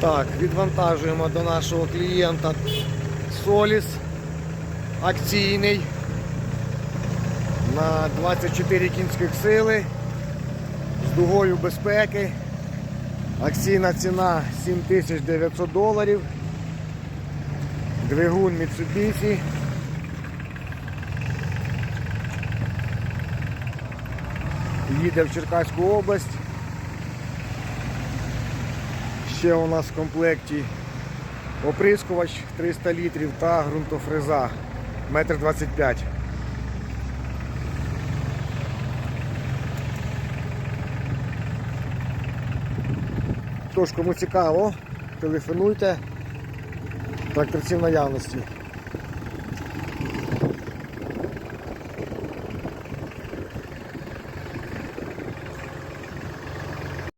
Так, відвантажуємо до нашого клієнта Соліс акційний на 24 кінських сили з дугою безпеки. Акційна ціна 7900 доларів. Двигун Mitsubishi. Їде в Черкаську область. Ще у нас в комплекті оприскувач 300 літрів та ґрунтофреза 1,25 м. Тож, кому цікаво, телефонуйте. Тракторці в наявності.